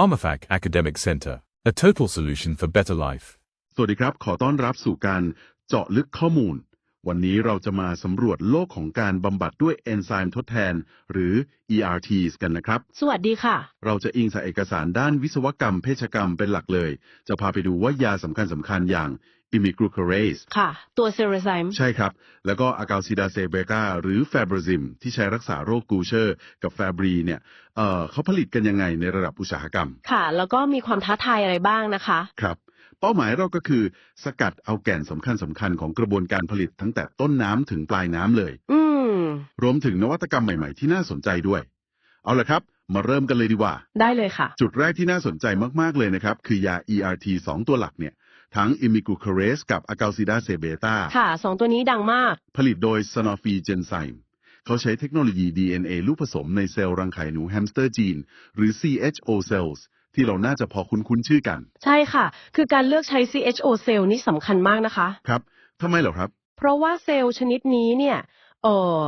PharmaFac Academic Center, a total solution for better life. สวัสดีครับ ขอต้อนรับสู่การเจาะลึกข้อมูล วันนี้เราจะมาสำรวจโลกของการบำบัดด้วยเอนไซม์ทดแทน หรือ ERTs กันนะครับ สวัสดีค่ะ เราจะอิงจากเอกสารด้านวิศวกรรมเภชกรรมเป็นหลักเลย จะพาไปดูว่ายาสำคัญสำคัญอย่าง imiglucarase ค่ะ ตัวเซรไซม์ใช่ครับ แล้วก็อากาซิดาเซเบกาหรือแฟบรซิม ที่ใช้รักษาโรคกูเชอร์ กับแฟบรีเนี่ยเอ่อเขาผลิตกันยังไงในระดับอุตสาหกรรม ค่ะ แล้วก็มีความท้าทายอะไรบ้างนะคะ ครับ เป้าหมายเราก็คือ สกัดเอาแก่นสำคัญสำคัญของกระบวนการผลิตตั้งแต่ต้นน้ำถึงปลายน้ำเลย อืมรวมถึงนวัตกรรมใหม่ๆ ที่น่าสนใจด้วย เอาละครับมาเริ่มกันเลยดีกว่า ได้เลยค่ะ จุดแรกที่น่าสนใจมาก ๆ เลยนะครับ คือยา ERT 2 ตัวหลักเนี่ย ทั้ง imiglucarase กับ a g a l c i d a s e b e t a ค่ะสองตัวนี้ดังมาก ผลิตโดย Sanofi Genzyme เขาใช้เทคโนโลยี DNA ลูกผสมในเซลล์รังไข่หนูแฮมสเตอร์จีน หรือ CHO cells ที่เราน่าจะพอคุ้นๆชื่อกัน ใช่ค่ะ คือการเลือกใช้ CHO เซลล์นี่สำคัญมากนะคะ ครับทำไมเหรอครับ เพราะว่าเซลล์ชนิดนี้เนี่ยเออ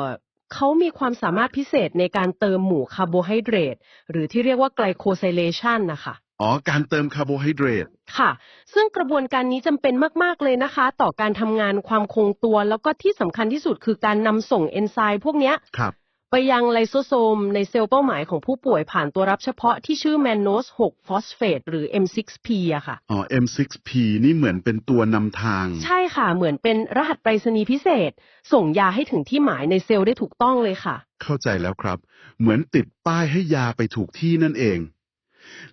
เขามีความสามารถพิเศษในการเติมหมู่คาร์โบไฮเดรตหรือที่เรียกว่าไกลโคไซเลชันนะคะ อ๋อ การเติมคาร์โบไฮเดรต ค่ะ ซึ่งกระบวนการนี้จำเป็นมาก ๆ เลยนะคะ ต่อการทำงานความคงตัว แล้วก็ที่สำคัญที่สุดคือการนำส่งเอนไซม์พวกเนี้ย ครับ ไปยังไลโซโซมในเซลล์เป้าหมายของผู้ป่วยผ่านตัวรับเฉพาะที่ชื่อ mannose 6 phosphate หรือ M6P อะค่ะ อ๋อ M6P นี่เหมือนเป็นตัวนำทาง ใช่ค่ะ เหมือนเป็นรหัสไปรษณีย์พิเศษ ส่งยาให้ถึงที่หมายในเซลล์ได้ถูกต้องเลยค่ะ เข้าใจแล้วครับ เหมือนติดป้ายให้ยาไปถูกที่นั่นเอง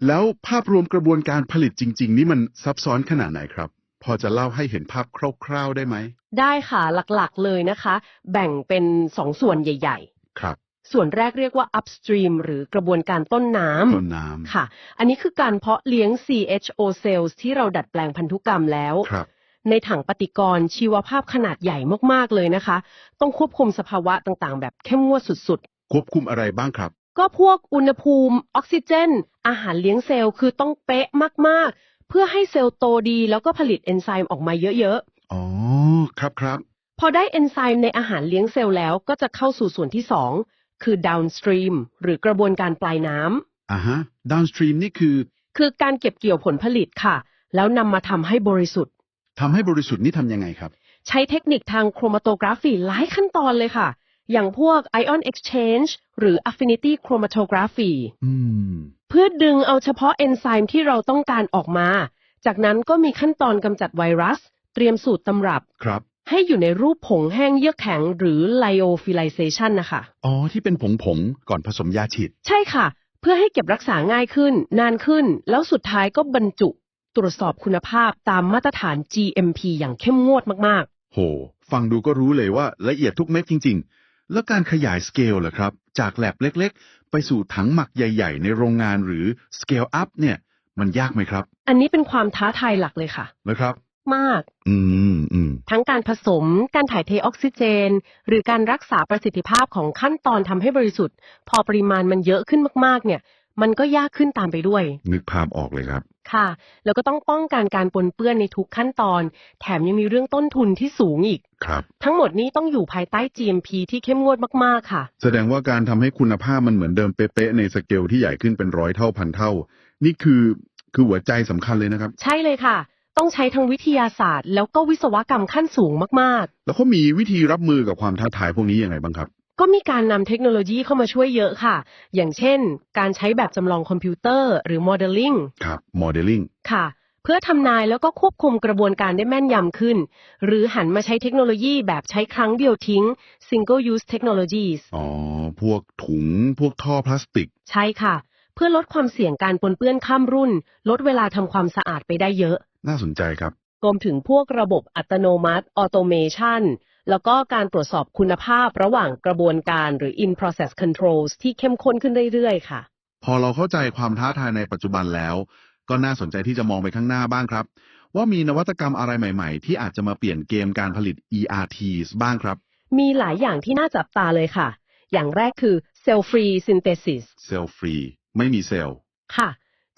แล้วภาพรวมกระบวนการผลิตจริง ๆ นี่มันซับซ้อนขนาดไหนครับ พอจะเล่าให้เห็นภาพคร่าวๆได้ไหม ได้ค่ะหลักๆเลยนะคะ แบ่งเป็นสองส่วนใหญ่ครับๆส่วนแรกเรียกว่า upstream หรือกระบวนการต้นน้ำต้นน้ำค่ะ อันนี้คือการเพาะเลี้ยง CHO cells ที่เราดัดแปลงพันธุกรรมแล้ว ครับ ในถังปฏิกรณ์ชีวภาพขนาดใหญ่มากๆเลยนะคะ ต้องควบคุมสภาวะต่างๆ แบบเข้มงวดสุดควบคุมอะไรบ้างครับๆ ก็พวกอุณหภูมิ ออกซิเจน อาหารเลี้ยงเซลล์คือต้องเป๊ะมาก ๆ เพื่อให้เซลล์โตดีแล้วก็ผลิตเอนไซม์ออกมาเยอะอ๋อ ครับครับๆพอได้เอนไซม์ในอาหารเลี้ยงเซลล์แล้วก็จะเข้าสู่ส่วนที่สองคือ downstream หรือกระบวนการปลายน้ำอ่าฮะ downstream นี่คือ คือการเก็บเกี่ยวผลผลิตค่ะ แล้วนำมาทำให้บริสุทธิ์ทำให้บริสุทธิ์นี่ทำยังไงครับ ใช้เทคนิคทางโครมาโตกราฟีหลายขั้นตอนเลยค่ะ อย่างพวก ion exchange หรือ affinity chromatography อืม เพื่อดึงเอาเฉพาะเอนไซม์ที่เราต้องการออกมา จากนั้นก็มีขั้นตอนกำจัดไวรัส เตรียมสูตรตำรับ ครับ ให้อยู่ในรูปผงแห้งเยือกแข็งหรือ lyophilization นะคะ อ๋อ ที่เป็นผงผงๆก่อนผสมยาฉีด ใช่ค่ะ เพื่อให้เก็บรักษาง่ายขึ้น นานขึ้น แล้วสุดท้ายก็บรรจุ ตรวจสอบคุณภาพตามมาตรฐาน GMP อย่างเข้มงวดมากๆโห ฟังดูก็รู้เลยว่าละเอียดทุกเม็ดจริงๆ แล้วการขยายสเกลล่ะครับ จากแลบเล็ก ๆ ไปสู่ถังหมักใหญ่ ๆ ในโรงงานหรือสเกลอัพเนี่ย มันยากไหมครับ อันนี้เป็นความท้าทายหลักเลยค่ะนะครับ มาก อืมอืมทั้งการผสม การถ่ายเทออกซิเจน หรือการรักษาประสิทธิภาพของขั้นตอนทำให้บริสุทธิ์ พอปริมาณมันเยอะขึ้นมากๆ เนี่ย มันก็ยากขึ้นตามไปด้วย นึกภาพออกเลยครับ ค่ะ แล้วก็ต้องป้องกันการปนเปื้อนในทุกขั้นตอน แถมยังมีเรื่องต้นทุนที่สูงอีก ครับ ทั้งหมดนี้ต้องอยู่ภายใต้ GMP ที่เข้มงวดมากๆค่ะ แสดงว่าการทำให้คุณภาพมันเหมือนเดิมเป๊ะๆในสเกลที่ใหญ่ขึ้นเป็นร้อยเท่าพันเท่า นี่คือคือหัวใจสำคัญเลยนะครับ ใช่เลยค่ะ ต้องใช้ทั้งวิทยาศาสตร์ แล้วก็วิศวกรรมขั้นสูงมากๆแล้วเขามีวิธีรับมือกับความท้าทายพวกนี้ยังไงบ้างครับ ก็มีการนำเทคโนโลยีเข้ามาช่วยเยอะค่ะ อย่างเช่น การใช้แบบจำลองคอมพิวเตอร์ หรือ modeling ครับ modeling ค่ะ เพื่อทำนายแล้วก็ควบคุมกระบวนการได้แม่นยำขึ้น หรือหันมาใช้เทคโนโลยีแบบใช้ครั้งเดียวทิ้ง single use technologies อ๋อ พวกถุงพวกท่อพลาสติก ใช่ค่ะ เพื่อลดความเสี่ยงการปนเปื้อนข้ามรุ่น ลดเวลาทำความสะอาดไปได้เยอะ น่าสนใจครับ รวมถึงพวกระบบอัตโนมัติ automation แล้วก็การตรวจสอบคุณภาพระหว่างกระบวนการหรือ in process controls ที่เข้มข้นขึ้นเรื่อยๆ ค่ะ พอเราเข้าใจความท้าทายในปัจจุบันแล้ว ก็น่าสนใจที่จะมองไปข้างหน้าบ้างครับ ว่ามีนวัตกรรมอะไรใหม่ๆ ที่อาจจะมาเปลี่ยนเกมการผลิต ERTs บ้างครับ มีหลายอย่างที่น่าจับตาเลยค่ะ อย่างแรกคือ cell free synthesis เซลล์ฟรีไม่มีเซลล์ค่ะ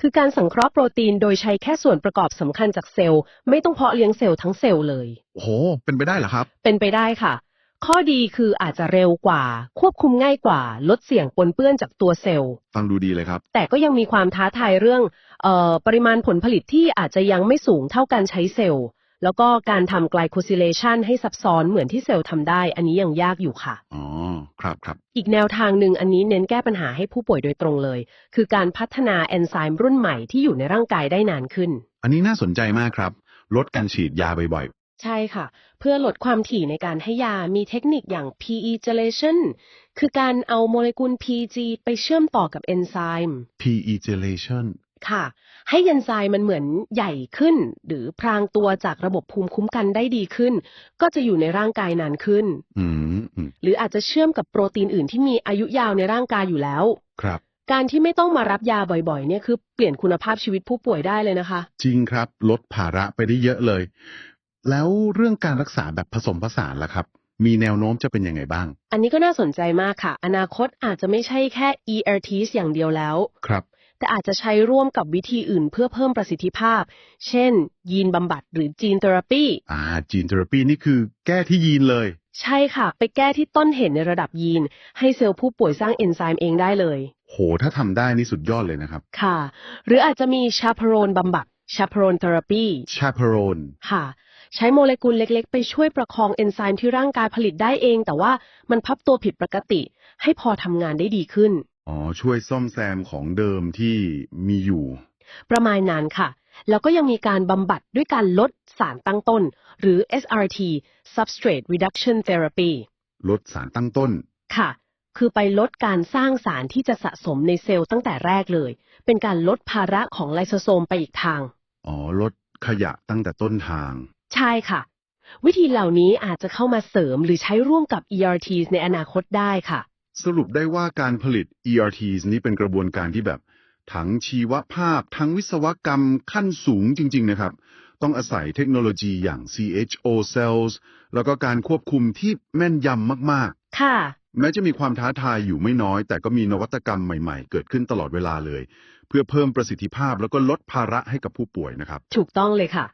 คือการสังเคราะห์โปรตีนโดยใช้แค่ส่วนประกอบสำคัญจากเซลล์ ไม่ต้องเพาะเลี้ยงเซลล์ทั้งเซลล์เลย โอ้โห เป็นไปได้เหรอครับ เป็นไปได้ค่ะ ข้อดีคืออาจจะเร็วกว่า ควบคุมง่ายกว่า ลดเสี่ยงปนเปื้อนจากตัวเซลล์ ฟังดูดีเลยครับ แต่ก็ยังมีความท้าทายเรื่องเออปริมาณผลผลิตที่อาจจะยังไม่สูงเท่าการใช้เซลล์ แล้วก็การทำไกลโคซิเลชันให้ซับซ้อนเหมือนที่เซลล์ทำได้ อันนี้ยังยากอยู่ค่ะ อ๋อ ครับครับ อีกแนวทางหนึ่งอันนี้เน้นแก้ปัญหาให้ผู้ป่วยโดยตรงเลย คือการพัฒนาเอนไซม์รุ่นใหม่ที่อยู่ในร่างกายได้นานขึ้น อันนี้น่าสนใจมากครับ ลดการฉีดยาบ่อยใช่ค่ะ เพื่อลดความถี่ในการให้ยามีเทคนิคอย่าง PE gelation คือการเอาโมเลกุล PG ไปเชื่อมต่อกับเอนไซม์ ๆ PE gelation ค่ะ ให้เอนไซม์มันเหมือนใหญ่ขึ้น หรือพรางตัวจากระบบภูมิคุ้มกันได้ดีขึ้น ก็จะอยู่ในร่างกายนานขึ้น อืมอืมหรืออาจจะเชื่อมกับโปรตีนอื่นที่มีอายุยาวในร่างกายอยู่แล้ว ครับ การที่ไม่ต้องมารับยาบ่อยๆ เนี่ยคือเปลี่ยนคุณภาพชีวิตผู้ป่วยได้เลยนะคะ จริงครับ ลดภาระไปได้เยอะเลย แล้วเรื่องการรักษาแบบผสมผสานล่ะครับ มีแนวโน้มจะเป็นยังไงบ้าง อันนี้ก็น่าสนใจมากค่ะ อนาคตอาจจะไม่ใช่แค่ ERTs อย่างเดียวแล้ว ครับ แต่อาจจะใช้ร่วมกับวิธีอื่นเพื่อเพิ่มประสิทธิภาพ เช่น ยีนบำบัดหรือจีนเทอราปีอ่าจีนเทอราปีนี่คือแก้ที่ยีนเลย ใช่ค่ะ ไปแก้ที่ต้นเหตุในระดับยีน ให้เซลล์ผู้ป่วยสร้างเอนไซม์เองได้เลย โห ถ้าทำได้นี่สุดยอดเลยนะครับค่ะ หรืออาจจะมีชาพโรนบำบัดชาพโรนเทอราปี ชา p โรนค่ะ ใช้โมเลกุลเล็ก ๆ ไปช่วยประคองเอนไซม์ที่ร่างกายผลิตได้เอง แต่ว่ามันพับตัวผิดปกติ ให้พอทำงานได้ดีขึ้น อ๋อ ช่วยซ่อมแซมของเดิมที่มีอยู่ ประมาณนั้นค่ะ แล้วก็ยังมีการบำบัดด้วยการลดสารตั้งต้น หรือ SRT substrate reduction therapy ลดสารตั้งต้น ค่ะ คือไปลดการสร้างสารที่จะสะสมในเซลล์ตั้งแต่แรกเลย เป็นการลดภาระของไลโซโซมไปอีกทาง อ๋อ ลดขยะตั้งแต่ต้นทาง ใช่ค่ะ วิธีเหล่านี้อาจจะเข้ามาเสริมหรือใช้ร่วมกับ ERTs ในอนาคตได้ค่ะ สรุปได้ว่าการผลิต ERTs นี้เป็นกระบวนการที่แบบ ทั้งชีวภาพ ทั้งวิศวกรรมขั้นสูงจริง ๆ นะครับ ต้องอาศัยเทคโนโลยีอย่าง CHO cells แล้วก็การควบคุมที่แม่นยำมากค่ะๆแม้จะมีความท้าทายอยู่ไม่น้อย แต่ก็มีนวัตกรรมใหม่ๆ เกิดขึ้นตลอดเวลาเลย เพื่อเพิ่มประสิทธิภาพแล้วก็ลดภาระให้กับผู้ป่วยนะครับ ถูกต้องเลยค่ะ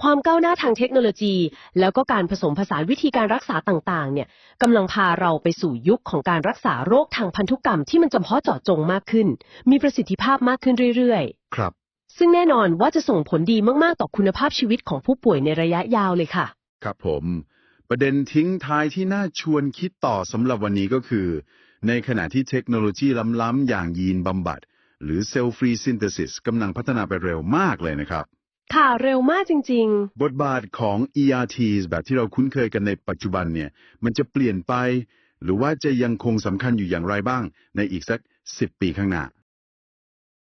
ความก้าวหน้าทางเทคโนโลยี แล้วก็การผสมผสานวิธีการรักษาต่างๆ เนี่ยกำลังพาเราไปสู่ยุคของการรักษาโรคทางพันธุกรรมที่มันจำเพาะเจาะจงมากขึ้น มีประสิทธิภาพมากขึ้นเรื่อยครับๆซึ่งแน่นอนว่าจะส่งผลดีมากๆ ต่อคุณภาพชีวิตของผู้ป่วยในระยะยาวเลยค่ะ ครับผม ประเด็นทิ้งท้ายที่น่าชวนคิดต่อสำหรับวันนี้ก็คือ ในขณะที่เทคโนโลยีล้ำๆอย่างยีนบำบัด หรือเซลล์ฟรีซินเทซิสกำลังพัฒนาไปเร็วมากเลยนะครับ ค่ะเร็วมากจริง บทบาทของ ERTs แบบที่เราคุ้นเคยกันในปัจจุบันเนี่ย มันจะเปลี่ยนไป หรือว่าจะยังคงสำคัญอยู่อย่างไรบ้าง ในอีกสัก 10 ปีข้างหน้า